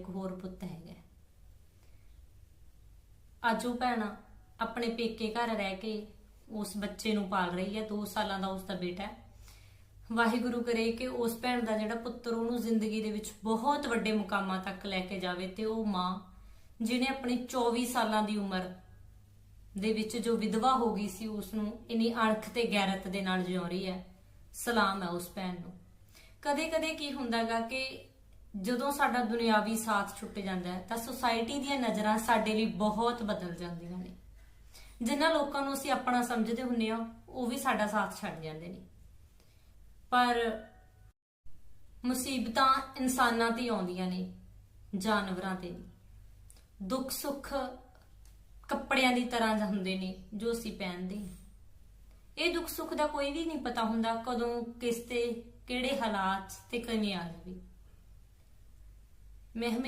ਇੱਕ ਹੋਰ ਪੁੱਤ ਹੈਗਾ। ਅੱਜ ਉਹ ਭੈਣ ਆਪਣੇ ਪੇਕੇ ਘਰ ਰਹਿ ਕੇ ਉਸ ਬੱਚੇ ਨੂੰ ਪਾਲ ਰਹੀ ਹੈ 2 ਸਾਲਾਂ ਦਾ ਉਸ ਦਾ ਬੇਟਾ ਹੈ। ਵਾਹਿਗੁਰੂ ਕਰੇ ਕਿ ਉਸ ਭੈਣ ਦਾ ਜਿਹੜਾ ਪੁੱਤਰ ਉਹਨੂੰ ਜ਼ਿੰਦਗੀ ਦੇ ਵਿੱਚ ਬਹੁਤ ਵੱਡੇ ਮੁਕਾਮਾਂ ਤੱਕ ਲੈ ਕੇ ਜਾਵੇ ਤੇ ਉਹ ਮਾਂ, ਜਿਹਨੇ ਆਪਣੀ 24 ਸਾਲਾਂ ਦੀ ਉਮਰ ਦੇ ਵਿੱਚ ਜੋ ਵਿਧਵਾ ਹੋ ਗਈ ਸੀ ਉਸ ਨੂੰ ਇਨੀ ਅਣਖ ਤੇ ਗੈਰਤ ਦੇ ਨਾਲ ਜਿਉ ਰਹੀ ਹੈ। ਸਲਾਮ ਹੈ ਉਸ ਭੈਣ ਨੂੰ। ਕਦੇ-ਕਦੇ ਕੀ ਹੁੰਦਾਗਾ ਕਿ ਜਦੋਂ ਸਾਡਾ ਦੁਨਿਆਵੀ ਸਾਥ ਛੁੱਟ ਜਾਂਦਾ ਹੈ, ਤਾਂ ਸੁਸਾਇਟੀ ਦੀਆਂ ਨਜ਼ਰਾਂ ਸਾਡੇ ਲਈ ਬਹੁਤ ਬਦਲ ਜਾਂਦੀਆਂ ਨੇ। ਜਿਨ੍ਹਾਂ ਲੋਕਾਂ ਨੂੰ ਅਸੀਂ ਆਪਣਾ ਸਮਝਦੇ ਹੁੰਨੇ ਆ, ਉਹ ਵੀ ਸਾਡਾ ਸਾਥ ਛੱਡ ਜਾਂਦੇ ਨੇ। ਪਰ ਮੁਸੀਬਤਾਂ ਇਨਸਾਨਾਂ ਤੇ ਆਉਂਦੀਆਂ ਨੇ, ਜਾਨਵਰਾਂ ਤੇ ਦੁੱਖ ਸੁੱਖ ਕੱਪੜਿਆਂ ਦੀ ਤਰ੍ਹਾਂ ਹੁੰਦੇ ਨੇ, ਜੋ ਅਸੀਂ ਪਹਿਨਦੇ ਇਹ ਦੁੱਖ ਸੁੱਖ ਦਾ ਕੋਈ ਵੀ ਨਹੀਂ ਪਤਾ ਹੁੰਦਾ ਕਦੋਂ, ਕਿਸ ਤੇ, ਕਿਹੜੇ ਹਾਲਾਤ ਤੇ ਕਿਵੇਂ ਆ ਜਾਵੇ। ਮੈਂ ਹਮੇ-